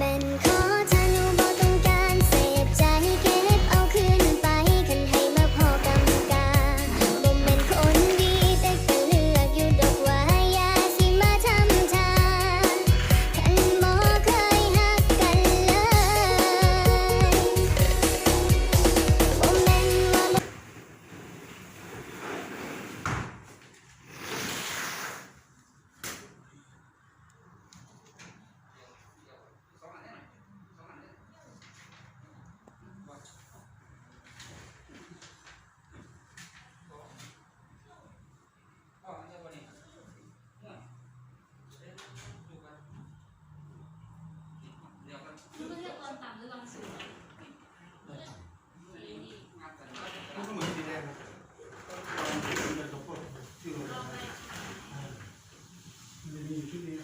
มันขอเธอ 你这边。